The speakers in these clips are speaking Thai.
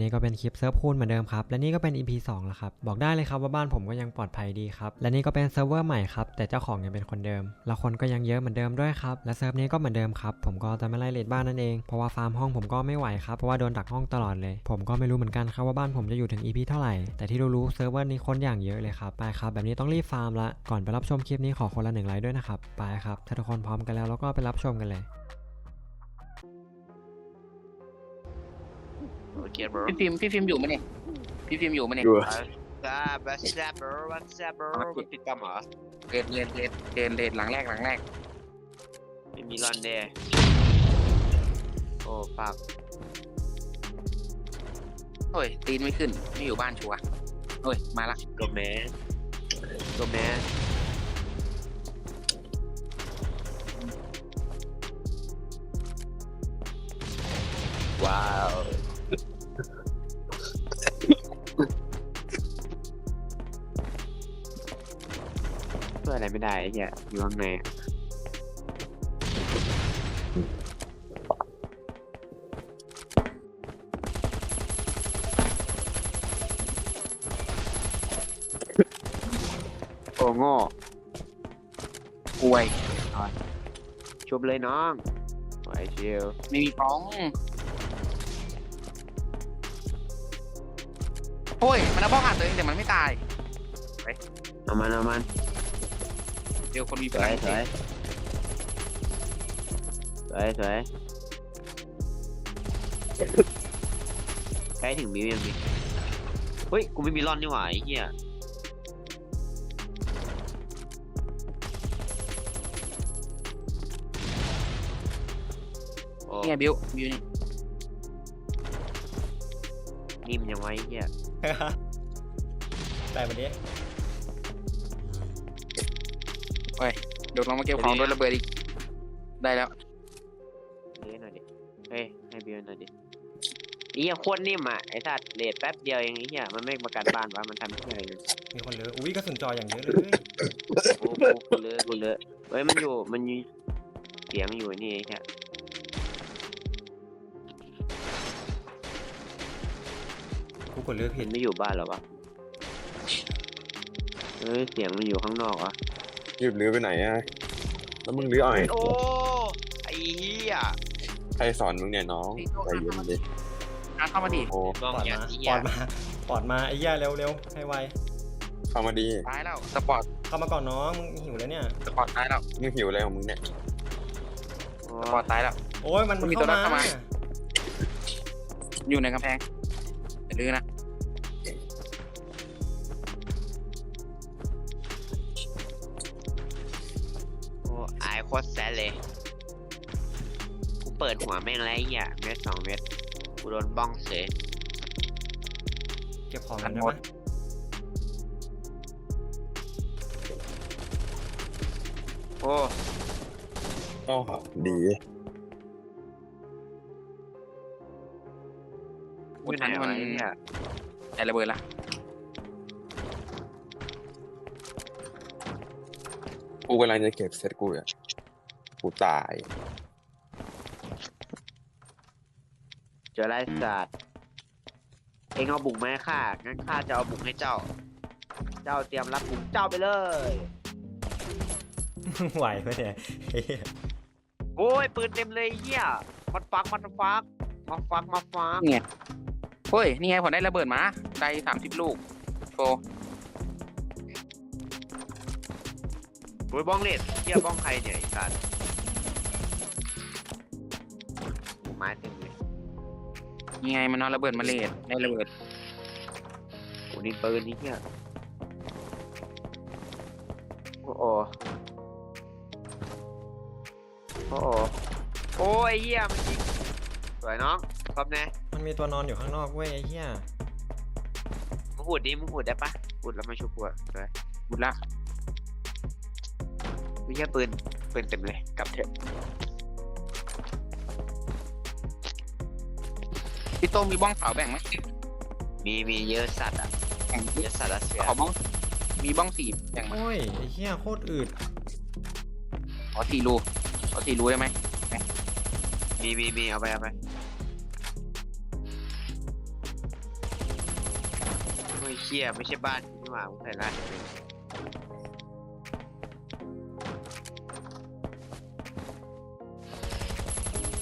นี่ก็เป็นคลิปเซิร์ฟพูนเหมือนเดิมครับ และนี่ก็เป็น EP 2 แล้วครับ บอกได้เลยครับว่าบ้านผมก็ยังปลอดภัยดีครับ และนี่ก็เป็นเซิร์ฟเวอร์ใหม่ครับ แต่เจ้าของยังเป็นคนเดิม แล้วคนก็ยังเยอะเหมือนเดิมด้วยครับ และเซิร์ฟนี้ก็เหมือนเดิมครับ ผมก็จะไม่ไล่เลทบ้านนั่นเอง เพราะว่าฟาร์มห้องผมก็ไม่ไหวครับ เพราะว่าโดนดักห้องตลอดเลย ผมก็ไม่รู้เหมือนกันครับว่าบ้านผมจะอยู่ถึง EP เท่าไหร่ แต่ที่รู้ๆเซิร์ฟเวอร์นี้คนอย่างเยอะเลยครับ ไปครับ แบบนี้ต้องรีบฟาร์มละ ก่อนไปรับชมคลิปนี้ขอคนละหนึ่งไลค์ด้วยนะครับ ไปครับ ถ้าทุกคนพร้อมกันแล้วเราก็ไปรับชมกันเลย โอเค bro พี่ฟิล์มพี่ฟิล์มอยู่ไหมเนี่ยพี่ฟิล์มอยู่ไหมเนี่ยอยู่ซาบัสซา bro what's up bro คุณติดตามเหรอเลดเลดเลดเลดเลดหลังแรกหลังแรกไม่มีรอนเดย์โอ้ฝากโอ้ยตีนไม่ขึ้นไม่อยู่บ้านชัวร์โอ้ยมาละตัวแม่ตัวแม่ว้าว ไรไม่ได้ไอ้เหี้ยอยู่ข้างในอะโอ้โง่ป่วยชุบเลยน้องไหวชิวไม่มีฟ้องโอ้ย มันเอาบ้องหัดตัวเองแต่มันไม่ตาย เอามันเอามัน เดี๋ยวคนมีสพวลัยงสวยสวยสวยใกล้ถึงมิวยังดิเฮ้ย กูไม่มีร่อนนี่หว่าไอ้เหี้ยโอ้เนี่ยบิวบิวนี่นิ่มยังไงไอ้เหี้ย ได้ปะดิ โดดลงมาเก็บของโดนระเบิดอีก ได้แล้วเลี้ยหน่อยดิ เฮ้ยให้บิวหน่อยดิไอ้เหี้ยโคตรนิ่มอะไอ้สัตว์เลดแป๊บเดียวเองไอ้เหี้ยมันไม่ประกันบ้านวะมันทำเพื่ออะไรเนี่ยมีคนเหลืออุ้ยกระสุนจออย่างเยอะเลย โอ้โหกูเลอะกูเลอะเฮ้ยมันอยู่มันอยู่เสียงอยู่นี่ไอ้เหี้ยกูกดเลือกผิเห็ดนไม่อยู่บ้านเหรอวะเฮ้ยเสียงมันอยู่ข้างนอกวะ รีบรื้อไปไหนอะแล้วมึงรื้อเอาไงโอ้ไอ้เหี้ยใครสอนมึงเนี่ยน้องใจเย็นดิอะเข้ามาดิโอ้บ้องปอดอย่ามาเหี้ปยอดมาปอดมาไอ้เหี้ยเร็วเร็วให้ไวเข้ามาดีตายแล้วสปอร์ตเข้ามาก่อนน้องมึงหิวแล้วเนี่ยสปอร์ตตายแล้วมึงหิวอะไรของมึงเนี่ยโอ้สปอร์ตตายแล้ว โอ้ยมันมันมีเข้าตัวนั้นเข้ามา มาอยู่ในกำแพง แม่งแล้วไอ้เหี้ยเม็ดสองเม็ดกูโดนบ้องเสยเก็บของกันได้ไหมโอ้ก็ดีกูทันมันไอ้เหี้ยไอ้ระเบิดละกูกำลังจะเก็บเซตกูอะกูตาย เจอไรสัตว์เองเอาบุกมาให้ข้างั้นข้าจะเอาบุกให้เจ้า เจ้าเตรียมรับบุกเจ้าไปเลยไหวไหมเนี่ยเหี้ยโอ้ยปืนเต็มเลยไอ้เหี้ยมันฟักมันฟักมาฟักมาฟักเฮ้ยนี่ไงผมได้ระเบิดมาได้สามสิบลูกโฟโอ้ยบ้องเน็ตเหี้ยบ้องใครเนี่ยไอ้สัตว์โอ้ไม้เต็มเล ยนี่ไงมันเอาระเบิดมาเลดได้ระเบิดโอ้นี่ปืนนี่เหี้ยโอ้โหโอ้โหโอ้ยไอ้เหี้ยมันยิงสวยน้องครบแน่มันมีตัวนอนอยู่ข้างนอกเว้ยไอ้เหี้ยมึงหูดดิมึงหูดได้ปะหูดแล้วมาชุบกูอะสวยบุดละไม่ใช่ปืนปืนเต็มเลยกลับเถอะ พี่โต้งมีบ้องเสาแบ่งไหมมีมีเยอะสัตว์อะแบ่งเยอะสัตว์รัสเซียขอบ้องมีบ้องสี่แบ่งมาโอ้ยไอ้เหี้ยโคตรอืดขอสี่รูขอสี่รูได้ไหมมีมีมีเอาไปเอาไปเชี่ยไม่ใช่บ้านนี่หว่ามึงใส่ร้านเลย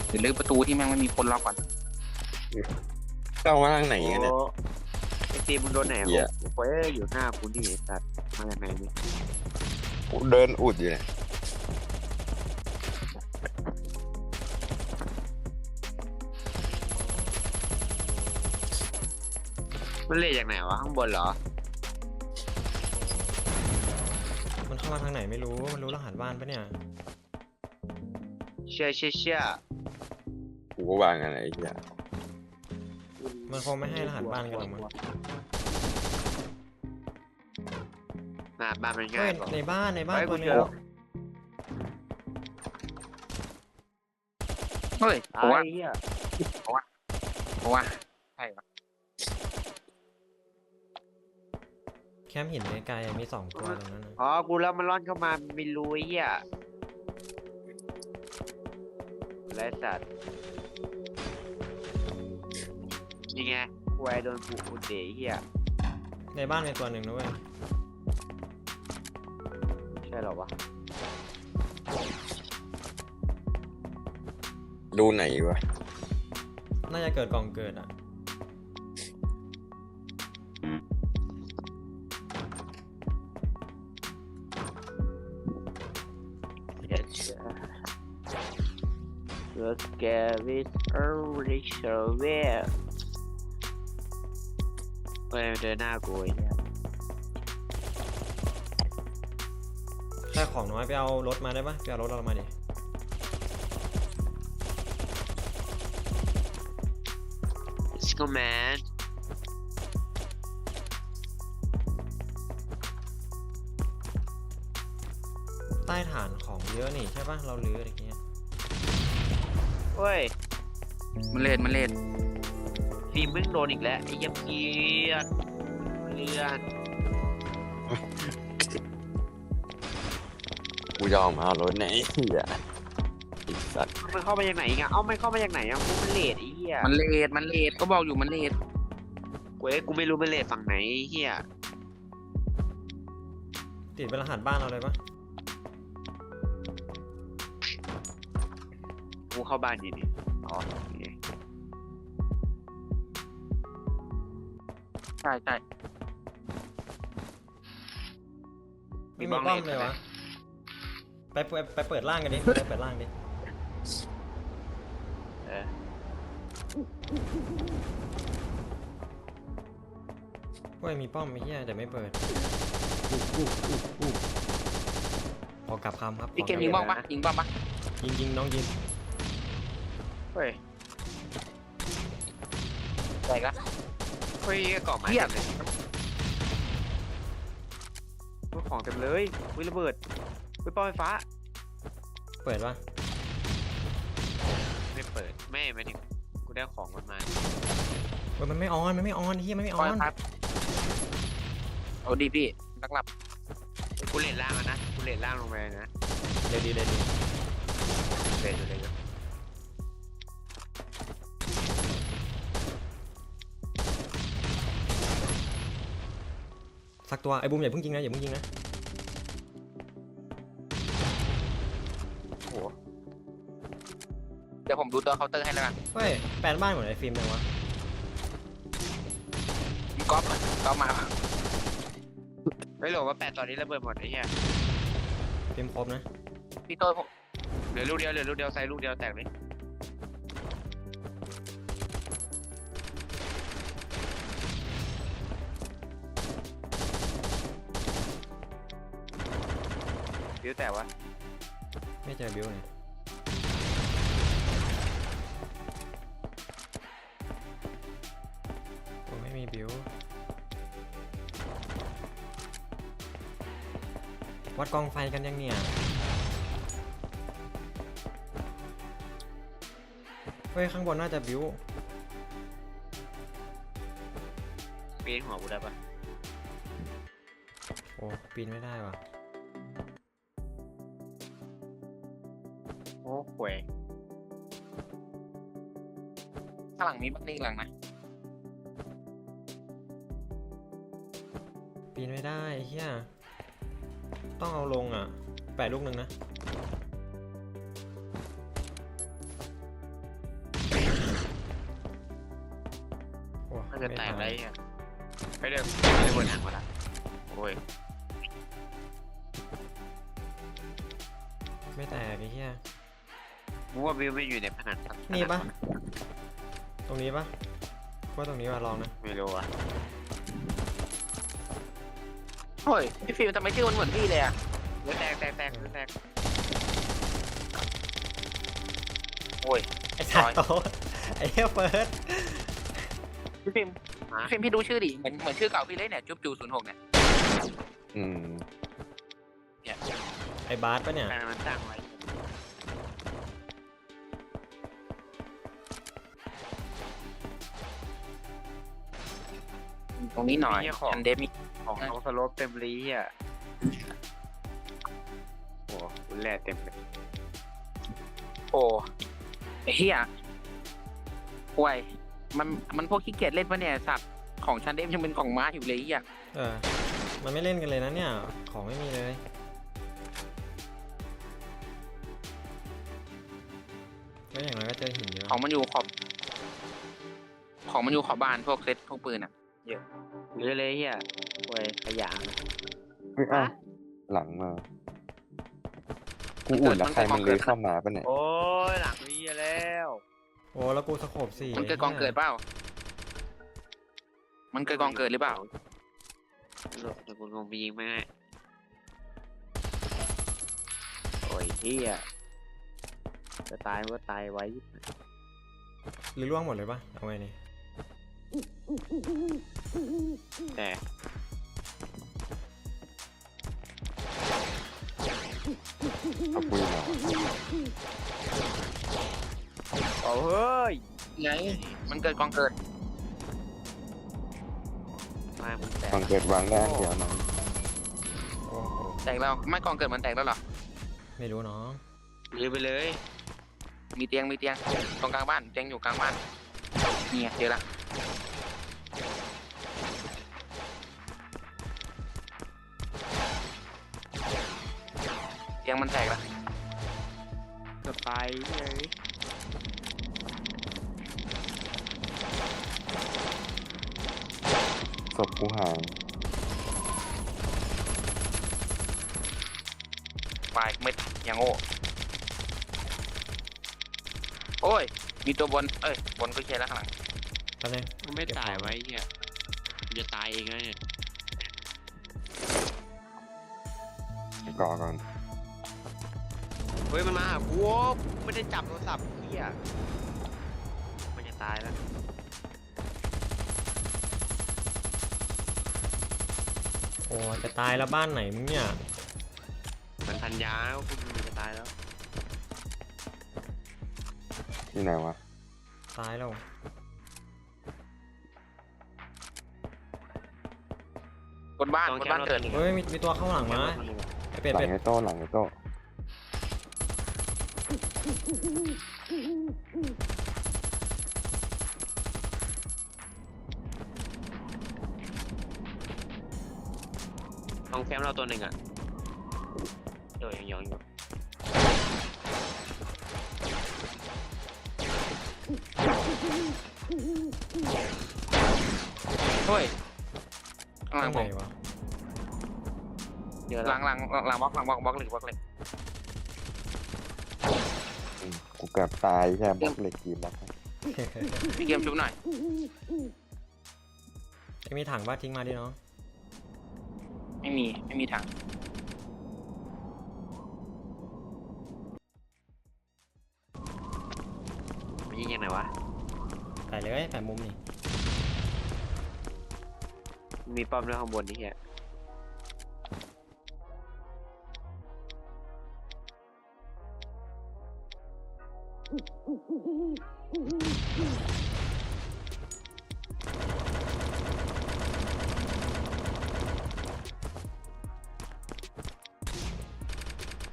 เดี๋ยวลื้อประตูที่แม่งไม่มีคนล็อกก่อน เข้ามาทางไหนกันเนี่ยโอ้ไอตีมึงโดนไหนเหี้ย โอ้ยอยู่หน้ากูนี่ไอ้สัตว์มาจากไหนเนี่ยกูเดินอุดอยู่เนี่ยมันเละจากไหนวะข้างบนเหรอมันเข้ามาทางไหนไม่รู้ มันรู้รหัสบ้านปะเนี่ย เชี่ยเชี่ยเชี่ยกูก็วางอะไรไอ้เหี้ย มันคงไม่ให้รหัสบ้านกันหรอกมั้งหน้าบ้านมันง่าเฮ้ยยกว่าในบ้านในบ้านเฮ้ยตัวกูหนึเจงอเฮ้ยเพราะว่าไอ้เหี้ยเพราะว่าใช่ปะแคมป์หินไกลๆอะมีสองตัวตรงนั้นนะอ๋อกูแล้วมันร่อนเข้ามาไม่รู้ไอ้เหี้ยไรสัตว์ นี่ไงกูไอโดนปูอุดเดะไอ้เหี้ยในบ้านมีตัวหนึ่งนะเว้ยใช่เหรอวะดูไหนวะ น่าจะเกิดกล่องเกิดอะ Yes. Look at it already show where เฮ้ยมันเดินหน้ากูไอ้เหี้ยแค่ของน้อยไปเอารถมาได้ปะไปเอารถเรามาดิ Let's go man ใต้ฐานของเยอะนี่ใช่ปะเราลื้ออะไรเงี้ยเฮ้ยมันเลดมันเลด ฟิล์มมึงโดนอีกแล้วไอ้เหี้ยเพี้ยนเพื่อนกูยอมเอารถไหนไอ้เหี้ยไอ้สัตว์มันเข้ามาจากไหนอีกอะเอ้ามันเข้ามาจากไหนอะกูมันเลดไอ้เหี้ยมันเลดมันเลดก็บอกอยู่มันเลดกูเอ้ยกูไม่รู้มันเลดฝั่งไหนไอ้เหี้ยติดเป็นรหัสบ้านเราเลยปะกูเข้าบ้านอยู่นี่อ๋อ ใช่ใช่ไม่มีป้อมเลยวะไปไปไปเปิดล่างกันดิไปเปิดล่างดิเออเว้ยมีป้อมไม่เหี้ยแต่ไม่เปิดขอกลับคำครับพี่เกมขยิงกลับ้างปะยิงบ้างปะยิงยิงน้องยิงเฮ้ยใช่ละเฮ้ยก่อไม้เหี้ย เต็มเลยพวกของเต็มเลยวิระเบิดวิปอไฟฟ้า เปิดปะไม่เปิดไม่ไม่ถึงกูได้ของมันมาเว้ยมันไม่ออน มันไม่ออนเฮียมันไม่อออยนพัดเอาดีพี่นักหลับกูเลนล่างแล้วนะกูเลนล่างลงไปนะเดี๋ยวดีเดี๋ยวดีเลนอยู่เลยอยู่ สักตัวไอ้บูมอย่าเพิ่งยิงนะอย่าเพิ่งยิงนะโอ้โหเดี๋ยวผมดูตัวเคาน์เตอร์ให้แล้วกันเฮ้ยแปลนบ้านเหมือนไอ้ฟิล์มเลยวะมีก๊อฟอะก๊อฟมาไม่หลงว่าแปดตอนนี้ระเบิดหมดไอ้เหี้ยฟิล์มครบนะพี่โต้ผมเหลือลูกเดียวเหลือลูกเดียวใส่ลูกเดียวแตกเลย บิวแตกวะไม่เจอบิวเลยโอ้ไม่มีบิววัดกองไฟกันยังเนี่ย เฮ้ย ข้างบนน่าจะบิวปีนหัวกูได้ปะโอ้ปีนไม่ได้ว่ะ ข้างหลังมีบักนี่หลังนะปีนไม่ได้ไอ้เฮียต้องเอาลงอะ แปะลูกหนึ่งนะ โอ้มันจะแตกม่ได้ทันอะไปเดิมไม่ได้บนหางมาละโอ้ยไม่แตกไอ้เฮียมึงว่าวิวไม่อยู่ในผนังครับนี่ปะ ตรงนี้ปะว่าตรงนี้ว่าลองนะ ไม่รู้อะโอ้ยพี่ฟิล์มทำไมชื่อมันเหมือนพี่เลยอะเดี๋ยวแตกแตกแตกเดี๋ยวแตกโอ้ย ไอ้สัตว์โตดไอ้เฮียเฟิร์สพี่ฟิล์มมาพี่ฟิล์มพี่ดูชื่อดิเหมือนเหมือนชื่อเก่าพี่เลยเนี่ยจุ๊บจูศูนย์หกเนี่ยอืมเนี่ยไอ้บาสปะเนี่ยแฟนมันตั้งไว้ รงนี้หน่อยอันเดฟมีของเขาสโลปเต็มรีอะโอ้คุณแร่เต็มเลยโอ้ไอ้เฮียป่วยมันมันพวกขี้เกียจเล่นปะเนี่ยสัตว์ของชันเดฟยังเป็นของม้าอยู่เลยไอ้เฮียเออ มันไม่เล่นกันเลยนะเนี่ย ของไม่มีเลย ก็อย่างน้อยก็เจอหินเยอะของมันอยู่ขอบ ของมันอยู่ขอบบ้านพวกเซตพวกปืนอะ หรือเลยเฮียโอ้ยขยะเฮ้ยอ้าวหลังมา กูอุ่นแล้วใครมันเลยเข้ามาปะเนี่ย โอ้ยหลังนี้แล้วโอ้แล้วกูสโคบสี่มันเกิดกองเกิดเปล่า มันเกิดกองเกิดหรือเปล่าหลบเดี๋ยวกูงงไปยิงไหมให้โอ้ยเฮียจะตายมันก็ตายไว้ หรือล่วงหมดเลยปะเอาไงนี่ แต่เอาปุ้ยมาเอาเฮ้ยไงมันเกิดกองเกิดมามันแตกฟังเกิดวางได้อันเดียวน้องโอ้โหแตกแล้วไม่กองเกิดมันแตกแล้วเหรอไม่รู้น้องลืมไปเลย มีเตียงมีเตียงตรงกลางบ้านเตียงอยู่กลางบ้านนี่ไงเจอละ ตียงมันแตกละจะตายเลยศพกูหายไปไม่ยังโง่โอ้ย มีตัวบน เอ้ย บนก็เชียร์แล้วข้างหลังแป๊บนึงมันไม่ตายไว้เฮียมันจะตายเองแล้วเนี่ย ก่อก่อน เฮ้ยมันมาหากูโว้ยไม่ได้จับโทรศัพท์เฮียมันจะตายแล้วโอ้จะตายแล้วบ้านไหนมึงเนี่ยมันทันยาแล้วคุณมันจะตายแล้วที่ไหนวะตายแล้วบนบ้านต้องบนแค่บ้านรถเกิดหนึ่งเฮ้ยมีมีตัวเข้าหลังมาไอเป็ดหลัเป็งดไอ้โต้หลังไอ้โต้ ต้องแคมป์เราตัวหนึ่งอะเดี๋ยวยังยองอยู่เฮ้ยข้างหลัข้างงผไหนมวะเดี๋ยวหเราลังหลังหลังบล็อกหลังบล็อกบล็อกเหล็กบล็อกเหล็กอืม กูเกือบตายแค่บล็อกเหล็กกีบล็อกพี่เกมชุบหน่อยไอ้มีถังบ้าทิ้งมาดิน้องไม่มีไม่มีถังมันยิงยังไงวะแปะเลยแปะมุมนี่มีป้อมด้วยข้างบนนี่เฮี เอ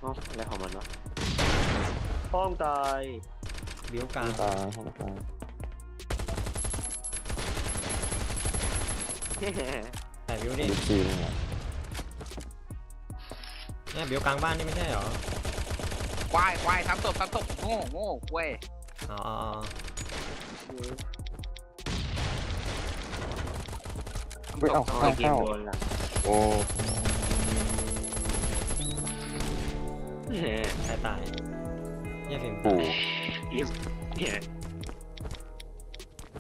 ้าอะไรของมันวะป้อมตายบิ้วกลางตายห้องตายแปะบิวดิดิซีมึงอะเนี่ยบิวกลางบ้านนี่ไม่ใช่เหรอ ควายควายทำศพทำศพโง่โง่เว้ยอ๋ออ๋ออ๋อไปเอาเอาเข้าเกมเข้าโดนละโอ้ใครตายเนี่ยฟิล์มปู่ เนี่ย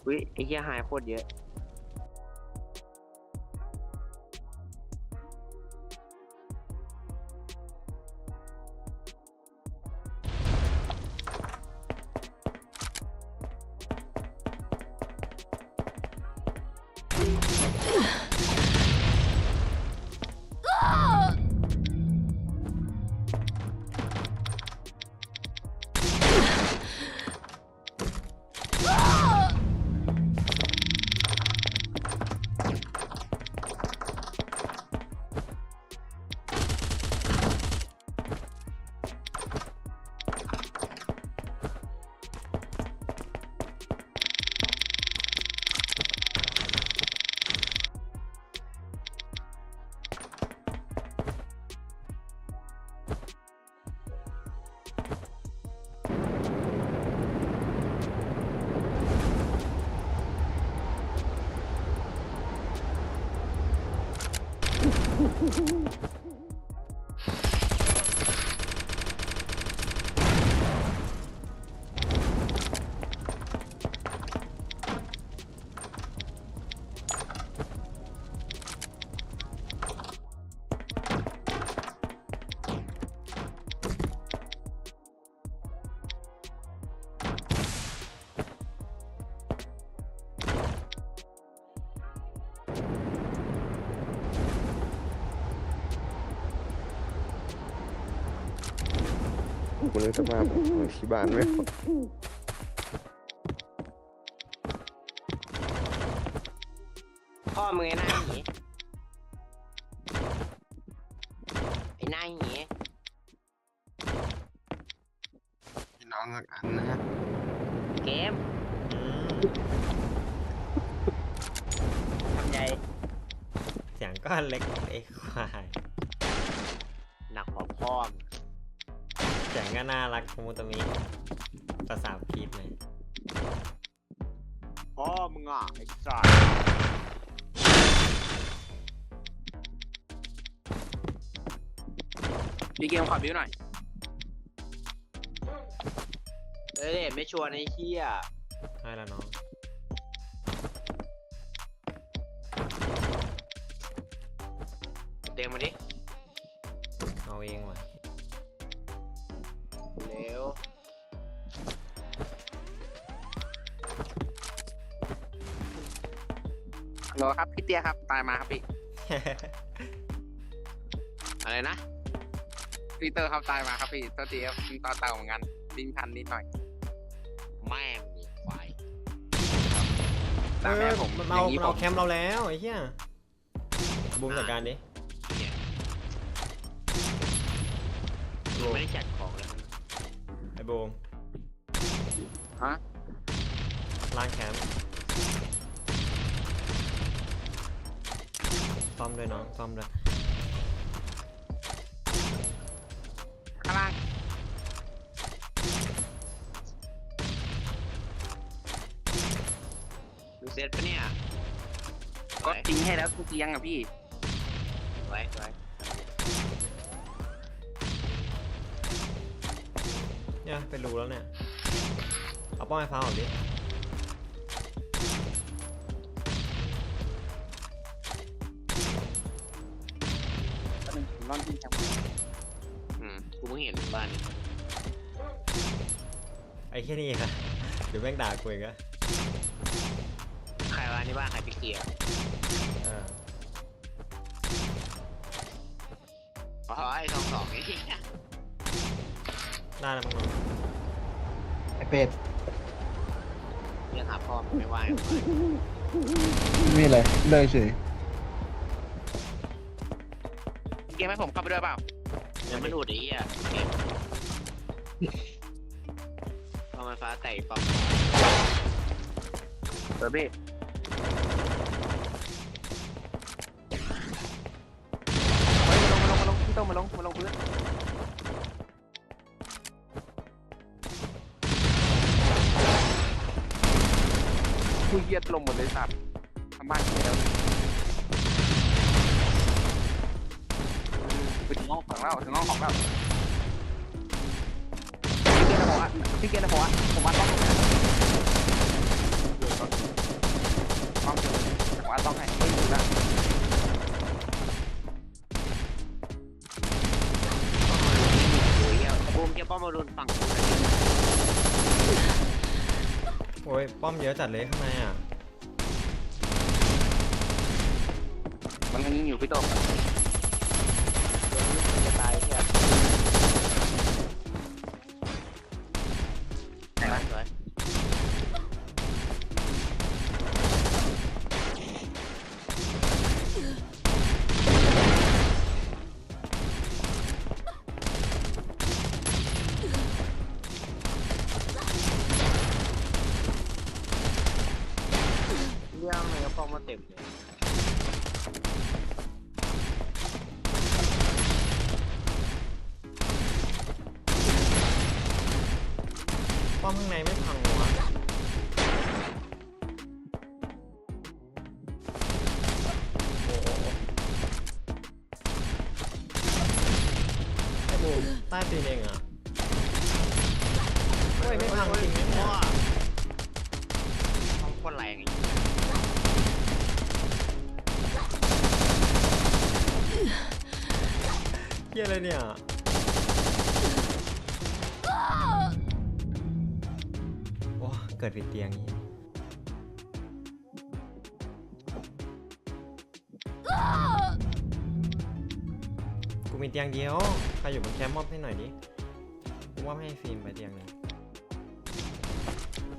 อุ้ยไอ้เหี้ยหายโคตรเยอะ กูเลยจะมาบอกที่บ้านไม่พ่อมึงไอ้หน้าหนีไอ้หน้าหนีน้องสักอันนะฮะเกมอืมทำใจเสียงก็เล็กไอ้ควายหนักกว่าพ่อมึงเสียงก็น่ารักมูตะมิภาษาพีดหน่อยพ่อมึงอะไอ้สัสพี่เกมขอบิวหน่อยเอ้ยไม่ชวนไอ้เหี้ยให้แล้วน้อง ครับพี่เตี้ยครับ ตายมาครับพี่ อะไรนะพี่เตอร์ครับตายมาครับพี่ตัวทีครับต่อเต่าเหมือนกันดิ้นพันนิดหน่อยแม่งมีควายตามแม่ผมมันอเอาย่างนี้มันผเอามแคมป์เราแล้วไอ้เหี้ยบูมจัดการดิยังไม่ได้จัดของเลยไอ้บูมฮะล้างแคมป์ ซ่อมด้วยน้องซ่อมด้วยข้างล่างดูเซตปะเนี่ยก็ทิ้งให้แล้วทุกเตียงอะพี่ไว้ไว้เนี่ยเป็นรูแล้วเนี่ย เอาป้องไฟฟ้าออกดิ ร่อนที่จังอืมกูเพิ่งเห็นบ้านนี้ไอ้แค่นี้นะเดี๋ยวแม่งด่ากูอีกอะใครวะนี่บ้านใครไปเกลียร์เอออ๋อไอ้สองสองไอ้ที่ได้แล้วมั้งน้องไอเป็ดเรื่องหาพ่อมันไม่ว่าไม่อะไรเลยเฉย เกมให้ผมเข้าไปด้วยเปล่าเดี๋ยวมันอุดไอ้เหี้ยเกมาฟ้าแตกปอกเบอร์บี้ต้องมาลงมาลงพื้นคุยเยียดลงหมดเลยสัตว์ทำบ้านเสร็แล้ว ไปถึงห้องของเราถึงห้องของเราพี่เกณฑ์นะผมอะพี่เกณฑ์นะผมอะผมว่าต้องต้องผมว่าต้องให้ไม่อยู่แล้วโอ้ยเหี้ยบูมเกียป้อมมาโดนฝั่งโอ้ยป้อมเยอะจัดเลยข้างในอะ มันยังอยู่พี่โตจะ มใต้ตีนเองอะเฮ้ยไม่พังจริงนะเนี่ยป้อมโคนแรงไอ้เฮียอะไรเนี่ยโอ้เกิดผิดเตียงนี้ มีเตียงเดียว ใครอยู่บนแคมป์มอบให้หน่อยดิกูมอบให้ฟิล์มไปเตียงหนึง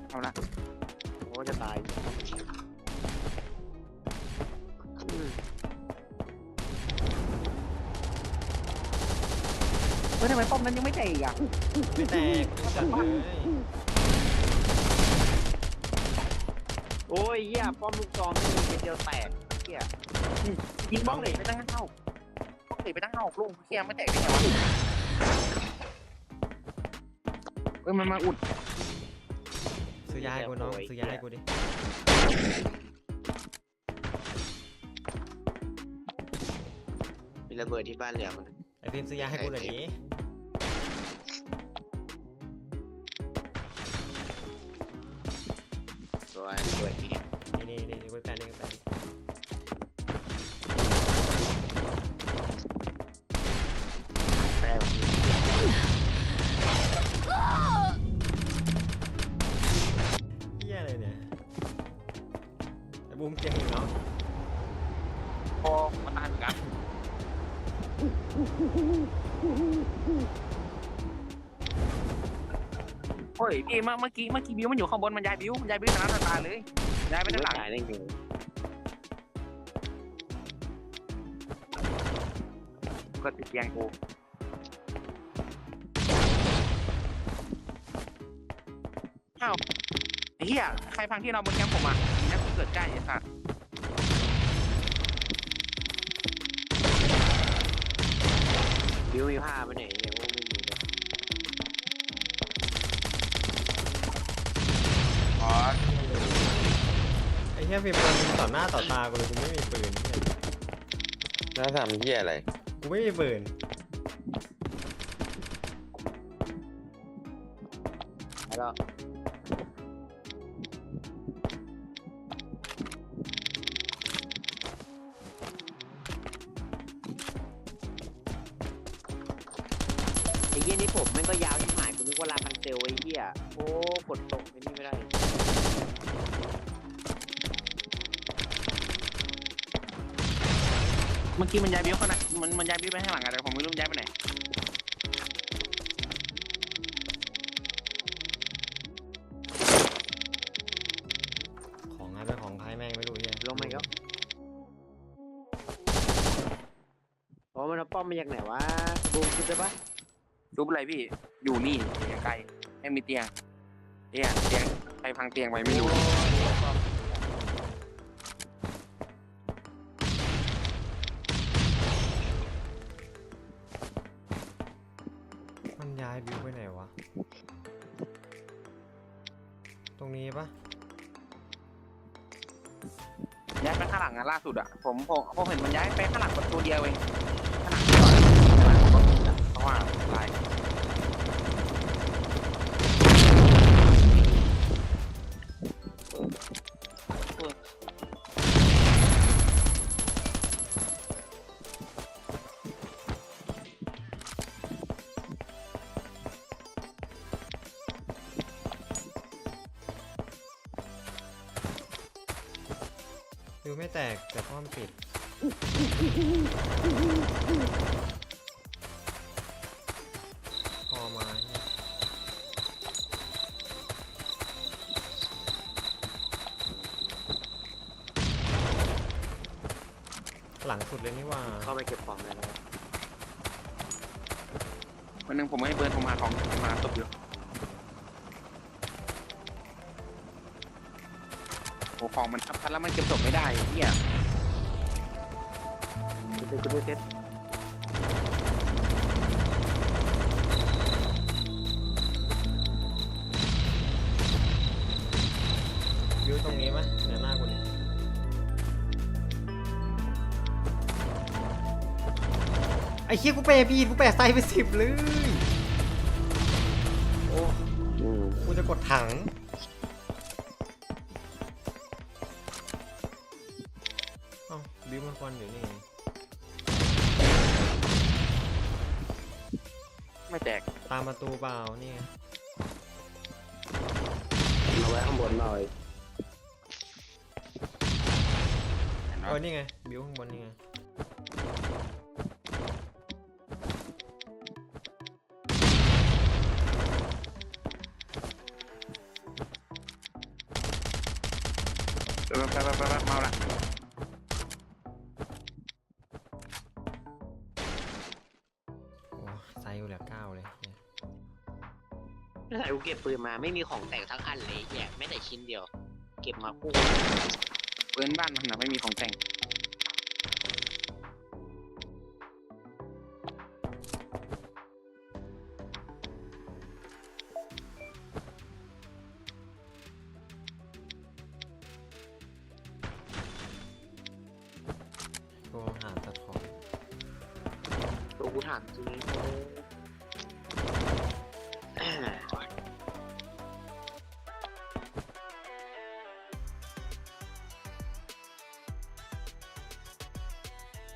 เอาละโอ้จะตายอืมเฮ้ยทำไมป้อมนั้นยังไม่แตกอีกอะไม่แตกจัดเลยโอ้ยเหี้ยป้อมลูกซองไม่มีเดียวแตกเหี้ยยิงบ้องเหล็กไปตั้งเท่า บ้องเหล็กไปตั้งเท่าลูกเคียไม่แตกได้ไงวะเฮ้ยมันมาอุดซื้อยาให้กูน้องซื้อยาให้กูดิมีระเบิดที่บ้านเหลือมันไอฟิล์มซื้อยาให้กูหน่อยดิสวยสวยนี่นี่นี่นี่กูแปลนี่กูแปลนี่ เฮ้ยพี่เมื่อเมื่อกี้เมื่อกี้บิวมันอยู่ข้างบนมันย้ายบิวมันย้ายบิวชนะตายเลยย้ายไปด้านหลังตายได้ไงก็ติดเตียงกูอ้าวไอ้เหี้ยใครพังที่เราบนแคมป์ผมอะนี่คือเกิดใกล้ไอ้สัตว์บิวมีผ้าไปไหนเนี่ย เฮียฟิล์มโดนยิงต่อหน้าต่อตากูเลยกูไม่มีปืนเหี้ยน่าทำเหี้ยอะไร กูไม่มีปืน อกี้มันย้ายบิวขนาดมันมันย้ายบิวไปข้างหลังอะแต่ผมไม่รู้มันย้ายไปไหนของงานเป็นของใครแม่งไม่รู้เฮียลงมาอีก็โอ้มันเอาป้อมมาจากไหนวะบูมคิดได้ปะรูปอะไรพี่ อยู่นี่ยังไกลไม่มีเตียง เตียงเตียงใครพังเตียงไว้ไม่รู้มั สุดอะผมผมผมเห็นมันย้ายไปข้างหลังประตูเดียวเองข้างหลังก่อนผมก็มีอะเพราะว่าลาย ตกแต่ป้อมปิด พอมาเนี่ยหลังสุดเลยนี่หว่า เข้าไปเก็บของเลยนะครับวันหนึงผมให้เบิร์นผมมาของผมมาตบอยู่ ของมันทับพันแล้วมันเก็บศพไม่ได้ไอ้เฮียกูดูกูดูเซ็ตวิวตรงนี้ไหมเนี่ยหน้ากูนี่ไอ้เชี่ยกูเปย์บีดกูเปย์ไซไปสิบเลย โอ้อืมกูจะกดถัง เปล่านี่ไงเอาไว้ข้างบนหน่อยเออนี่ไง บิวข้างบนนี่ไงแป๊บแป๊บแป๊บแป๊บเมาละ ปืนมาไม่มีของแต่งทั้งอันเลยแย่ไม่แต่ชิ้นเดียว เก็บมาคู่เบิร์นบ้านมันนะไม่มีของแต่งกูหาตัดของตัวกูถามจริง